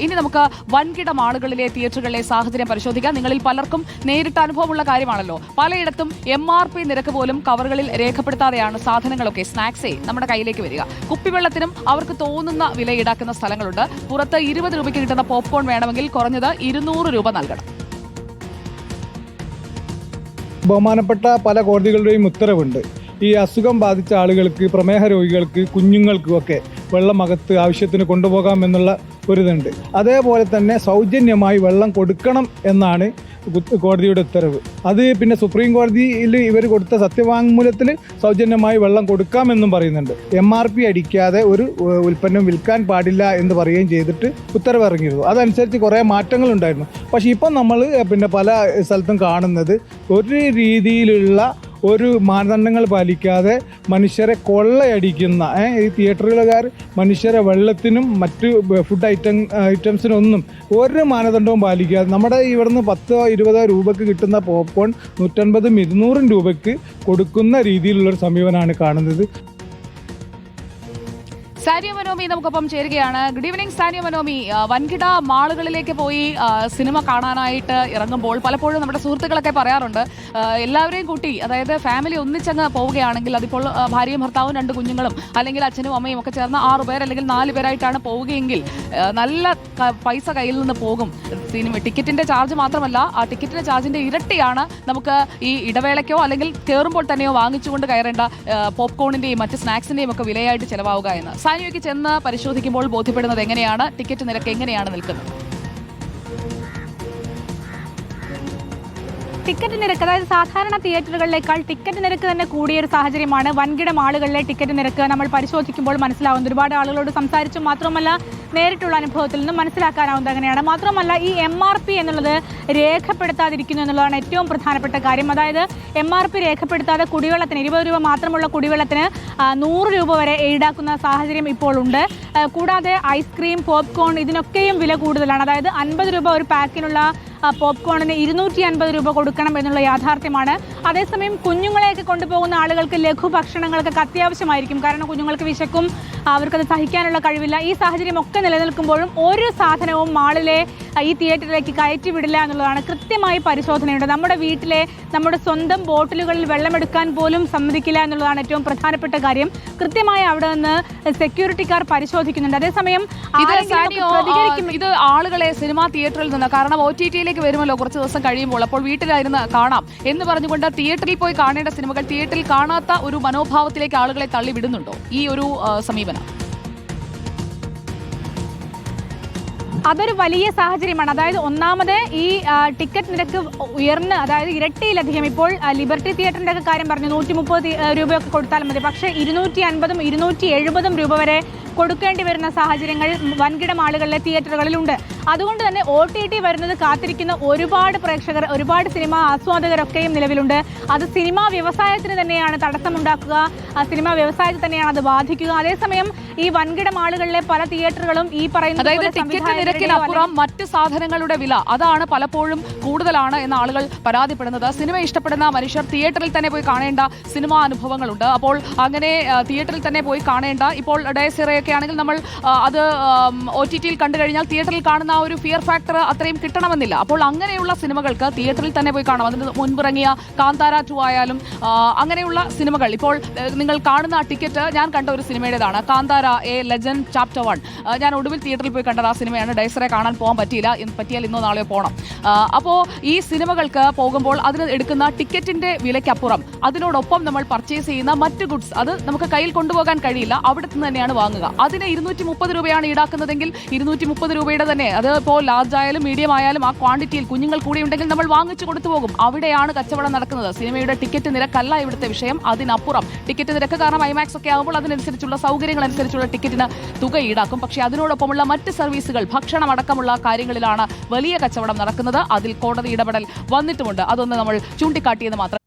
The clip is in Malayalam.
ഇനി നമുക്ക് വൻകിട ആളുകളിലെ തിയേറ്ററുകളിലെ സാഹചര്യം പരിശോധിക്കാം. നിങ്ങളിൽ പലർക്കും നേരിട്ട് അനുഭവമുള്ള കാര്യമാണല്ലോ. പലയിടത്തും എം ആർ പി നിരക്ക് പോലും കവറുകളിൽ രേഖപ്പെടുത്താതെയാണ് സാധനങ്ങളൊക്കെ സ്നാക്സേ നമ്മുടെ കയ്യിലേക്ക് വരിക. കുപ്പിവെള്ളത്തിനും അവർക്ക് തോന്നുന്ന വില ഈടാക്കുന്ന സ്ഥലങ്ങളുണ്ട്. പുറത്ത് ഇരുപത് രൂപയ്ക്ക് കിട്ടുന്ന പോപ്കോൺ വേണമെങ്കിൽ കുറഞ്ഞത് ഇരുന്നൂറ് രൂപ നൽകണം. ബഹുമാനപ്പെട്ട പല കോടതികളുടെയും ഉത്തരവുണ്ട്. ഈ അസുഖം ബാധിച്ച ആളുകൾക്ക് പ്രമേഹ രോഗികൾക്ക് കുഞ്ഞുങ്ങൾക്കും ഒക്കെ വെള്ളം അകത്ത് ആവശ്യത്തിന് കൊണ്ടുപോകാമെന്നുള്ള ഒരിതുണ്ട്. അതേപോലെ തന്നെ സൗജന്യമായി വെള്ളം കൊടുക്കണം എന്നാണ് കോടതിയുടെ ഉത്തരവ്. അത് പിന്നെ സുപ്രീം കോടതിയിൽ ഇവർ കൊടുത്ത സത്യവാങ്മൂലത്തിൽ സൗജന്യമായി വെള്ളം കൊടുക്കാമെന്നും പറയുന്നുണ്ട്. എം ആർ പി അടിക്കാതെ ഒരു ഉൽപ്പന്നം വിൽക്കാൻ പാടില്ല എന്ന് പറയുകയും ചെയ്തിട്ട് ഉത്തരവ് ഇറങ്ങിയിരുന്നു അതനുസരിച്ച് കുറേ മാറ്റങ്ങൾ ഉണ്ടായിരുന്നു പക്ഷേ ഇപ്പം നമ്മൾ പിന്നെ പല സ്ഥലത്തും കാണുന്നത് ഒരു രീതിയിലുള്ള ഒരു മാനദണ്ഡങ്ങൾ പാലിക്കാതെ മനുഷ്യരെ കൊള്ളയടിക്കുന്ന ഈ തിയേറ്ററുകാർ മനുഷ്യരെ വെള്ളത്തിനും മറ്റ് ഫുഡ് ഐറ്റം ഐറ്റംസിനും ഒന്നും ഒരു മാനദണ്ഡവും പാലിക്കാതെ നമ്മുടെ ഇവിടുന്ന് പത്തോ ഇരുപതോ രൂപയ്ക്ക് കിട്ടുന്ന പോപ്കോൺ നൂറ്റൻപതും ഇരുന്നൂറും രൂപയ്ക്ക് കൊടുക്കുന്ന രീതിയിലുള്ളൊരു സമീപനമാണ് കാണുന്നത്. സാനിയ മനോമി നമുക്കൊപ്പം ചേരുകയാണ്. Good evening Saniya Manomi. വൻകിട മാളുകളിലേക്ക് പോയി സിനിമ കാണാനായിട്ട് ഇറങ്ങുമ്പോൾ പലപ്പോഴും നമ്മുടെ സുഹൃത്തുക്കളൊക്കെ പറയാറുണ്ട് എല്ലാവരെയും കൂട്ടി അതായത് ഫാമിലി ഒന്നിച്ചങ്ങ് പോവുകയാണെങ്കിൽ അതിപ്പോൾ ഭാര്യയും ഭർത്താവും രണ്ട് കുഞ്ഞുങ്ങളും അല്ലെങ്കിൽ അച്ഛനും അമ്മയും ഒക്കെ ചേർന്ന് ആറ് പേർ അല്ലെങ്കിൽ നാല് പേരായിട്ടാണ് പോവുകയെങ്കിൽ നല്ല പൈസ കയ്യിൽ നിന്ന് പോകും. സിനിമ ടിക്കറ്റിന്റെ ചാർജ് മാത്രമല്ല ആ ടിക്കറ്റിന്റെ ചാർജിന്റെ ഇരട്ടിയാണ് നമുക്ക് ഈ ഇടവേളയ്ക്കോ അല്ലെങ്കിൽ കയറുമ്പോൾ തന്നെയോ വാങ്ങിച്ചുകൊണ്ട് കയറേണ്ട പോപ്കോണിന്റെയും മറ്റ് സ്നാക്സിന്റെയും ഒക്കെ വിലയായിട്ട് ചെലവാകുക എന്ന്. സാനിയോയ്ക്ക് ചെന്ന് പരിശോധിക്കുമ്പോൾ ബോധ്യപ്പെടുന്നത് എങ്ങനെയാണ്? ടിക്കറ്റ് നിരക്ക് എങ്ങനെയാണ് നിൽക്കുന്നത്? ടിക്കറ്റ് നിരക്ക് അതായത് സാധാരണ തിയേറ്ററുകളിലേക്കാൾ ടിക്കറ്റ് നിരക്ക് തന്നെ കൂടിയ ഒരു സാഹചര്യമാണ് വൻകിട മാളുകളിലെ ടിക്കറ്റ് നിരക്ക് നമ്മൾ പരിശോധിക്കുമ്പോൾ മനസ്സിലാവുന്നത്. ഒരുപാട് ആളുകളോട് സംസാരിച്ചു മാത്രമല്ല നേരിട്ടുള്ള അനുഭവത്തിൽ നിന്നും മനസ്സിലാക്കാനാവുന്നത് അങ്ങനെയാണ്. മാത്രമല്ല ഈ എം ആർ പി എന്നുള്ളത് രേഖപ്പെടുത്താതിരിക്കുന്നു എന്നുള്ളതാണ് ഏറ്റവും പ്രധാനപ്പെട്ട കാര്യം. അതായത് എം ആർ പി രേഖപ്പെടുത്താതെ കുടിവെള്ളത്തിന് ഇരുപത് രൂപ മാത്രമുള്ള കുടിവെള്ളത്തിന് നൂറ് രൂപ വരെ ഈടാക്കുന്ന സാഹചര്യം ഇപ്പോൾ ഉണ്ട്. കൂടാതെ ഐസ്ക്രീം പോപ്കോൺ ഇതിനൊക്കെയും വില കൂടുതലാണ്. അതായത് അൻപത് രൂപ ഒരു പാക്കിനുള്ള പോപ്കോണിന് ഇരുന്നൂറ്റി അൻപത് രൂപ കൊടുക്കണം എന്നുള്ള യാഥാർത്ഥ്യമാണ്. അതേസമയം കുഞ്ഞുങ്ങളെയൊക്കെ കൊണ്ടുപോകുന്ന ആളുകൾക്ക് ലഘു ഭക്ഷണങ്ങൾക്കൊക്കെ അത്യാവശ്യമായിരിക്കും. കാരണം കുഞ്ഞുങ്ങൾക്ക് വിശക്കും അവർക്കത് സഹിക്കാനുള്ള കഴിവില്ല. ഈ സാഹചര്യം ഒക്കെ നിലനിൽക്കുമ്പോഴും ഒരു സാധനവും മാളിലെ ഈ തിയേറ്ററിലേക്ക് കയറ്റി വിടില്ല എന്നുള്ളതാണ് കൃത്യമായി പരിശോധനയുണ്ട്. നമ്മുടെ വീട്ടിലെ നമ്മുടെ സ്വന്തം ബോട്ടിലുകളിൽ വെള്ളമെടുക്കാൻ പോലും സമ്മതിക്കില്ല എന്നുള്ളതാണ് ഏറ്റവും പ്രധാനപ്പെട്ട കാര്യം. കൃത്യമായി അവിടെ നിന്ന് സെക്യൂരിറ്റിക്കാർ പരിശോധിക്കുന്നുണ്ട്. അതേസമയം ഇത് ആളുകളെ സിനിമാ തിയേറ്ററിൽ നിന്ന് കാരണം ഒ ടി ടിയിലേക്ക് വരുമല്ലോ കുറച്ച് ദിവസം കഴിയുമ്പോൾ. അപ്പോൾ വീട്ടിലായിരുന്ന് കാണാം എന്ന് പറഞ്ഞുകൊണ്ട് തിയേറ്ററിൽ പോയി കാണേണ്ട സിനിമകൾ തിയേറ്ററിൽ കാണാത്ത ഒരു മനോഭാവത്തിലേക്ക് ആളുകളെ തള്ളി വിടുന്നുണ്ടോ ഈ ഒരു സമീപനം. അതൊരു വലിയ സാഹചര്യമാണ്. അതായത് ഒന്നാമത് ഈ ടിക്കറ്റ് നിരക്ക് ഉയർന്ന് അതായത് ഇരട്ടിയിലധികം ഇപ്പോൾ ലിബർട്ടി തിയേറ്ററിന്റെ ഒക്കെ കാര്യം പറഞ്ഞു. നൂറ്റി മുപ്പത് രൂപയൊക്കെ കൊടുത്താൽ മതി. പക്ഷേ ഇരുന്നൂറ്റി അൻപതും ഇരുന്നൂറ്റി എഴുപതും രൂപ വരെ കൊടുക്കേണ്ടി വരുന്ന സാഹചര്യങ്ങൾ വൻകിട മാളുകളിലെ തിയേറ്ററുകളിലുണ്ട്. അതുകൊണ്ട് തന്നെ ഒ ടി ടി വരുന്നത് കാത്തിരിക്കുന്ന ഒരുപാട് പ്രേക്ഷകർ ഒരുപാട് സിനിമാ ആസ്വാദകരൊക്കെയും നിലവിലുണ്ട്. അത് സിനിമാ വ്യവസായത്തിന് തന്നെയാണ് തടസ്സമുണ്ടാക്കുക. ആ സിനിമാ വ്യവസായത്തെ തന്നെയാണ് അത് ബാധിക്കുക. അതേസമയം ഈ വൻകിട മാളുകളിലെ പല തിയേറ്ററുകളും ഈ പറയുന്ന അതായത് ടിക്കറ്റ് നിരക്കിനപ്പുറം മറ്റ് സാധനങ്ങളുടെ വില അതാണ് പലപ്പോഴും കൂടുതലാണ് എന്ന് ആളുകൾ പരാതിപ്പെടുന്നത്. സിനിമ ഇഷ്ടപ്പെടുന്ന മനുഷ്യർ തിയേറ്ററിൽ തന്നെ പോയി കാണേണ്ട സിനിമാ അനുഭവങ്ങളുണ്ട്. അപ്പോൾ അങ്ങനെ തിയേറ്ററിൽ തന്നെ പോയി കാണേണ്ട. ഇപ്പോൾ ഡയസിറയൊക്കെ ആണെങ്കിൽ നമ്മൾ അത് ഒ ടി ടിയിൽ കണ്ടു കഴിഞ്ഞാൽ തിയേറ്ററിൽ കാണുന്ന ആ ഒരു ഫിയർ ഫാക്ടർ അത്രയും കിട്ടണമെന്നില്ല. അപ്പോൾ അങ്ങനെയുള്ള സിനിമകൾക്ക് തിയേറ്ററിൽ തന്നെ പോയി കാണാം അതിന് മുൻപിറങ്ങിയ കാന്താര ടു ആയാലും അങ്ങനെയുള്ള സിനിമകൾ. ഇപ്പോൾ നിങ്ങൾ കാണുന്ന ആ ടിക്കറ്റ് ഞാൻ കണ്ട ഒരു സിനിമയുടേതാണ്. Kantara a legend chapter one. ഞാൻ ഒടുവിൽ തിയേറ്ററിൽ പോയി കണ്ടത് ആ സിനിമയാണ്. ഡൈസറെ കാണാൻ പോകാൻ പറ്റിയില്ല. പറ്റിയാൽ ഇന്നോ നാളെയോ പോകണം അപ്പോൾ ഈ സിനിമകൾക്ക് പോകുമ്പോൾ അതിന് എടുക്കുന്ന ടിക്കറ്റിന്റെ വിലയ്ക്കപ്പുറം അതിനോടൊപ്പം നമ്മൾ പർച്ചേസ് ചെയ്യുന്ന മറ്റ് ഗുഡ്സ് അത് നമുക്ക് കയ്യിൽ കൊണ്ടുപോകാൻ കഴിയില്ല. അവിടെ നിന്ന് തന്നെയാണ് വാങ്ങുക. അതിന് ഇരുന്നൂറ്റി മുപ്പത് രൂപയാണ് ഈടാക്കുന്നതെങ്കിൽ ഇരുന്നൂറ്റി മുപ്പത് രൂപയുടെ തന്നെ അത് ഇപ്പോൾ ലാർജ് ആയാലും മീഡിയം ആയാലും ആ ക്വാണ്ടിറ്റിയിൽ കുഞ്ഞുങ്ങൾ കൂടി ഉണ്ടെങ്കിൽ നമ്മൾ വാങ്ങിച്ചു കൊടുത്തു പോകും. അവിടെയാണ് കച്ചവടം നടക്കുന്നത്. സിനിമയുടെ ടിക്കറ്റ് നിരക്കല്ല ഇവിടുത്തെ വിഷയം. അതിനപ്പുറം ടിക്കറ്റ് നിരക്ക് കാരണം ഐമാക്സ് ഒക്കെ ആകുമ്പോൾ അതിനനുസരിച്ചുള്ള സൗകര്യങ്ങൾ അനുസരിച്ചുള്ള ടിക്കറ്റിന് തുക ഈടാക്കും. പക്ഷേ അതിനോടൊപ്പമുള്ള മറ്റ് സർവീസുകൾ ഭക്ഷണം അടക്കമുള്ള കാര്യങ്ങളിലാണ് വലിയ കച്ചവടം നടക്കുന്നത്. അതിൽ കോടതി ഇടപെടൽ വന്നിട്ടുമുണ്ട്. അതൊന്ന് നമ്മൾ ചൂണ്ടിക്കാട്ടിയെന്ന് മാത്രം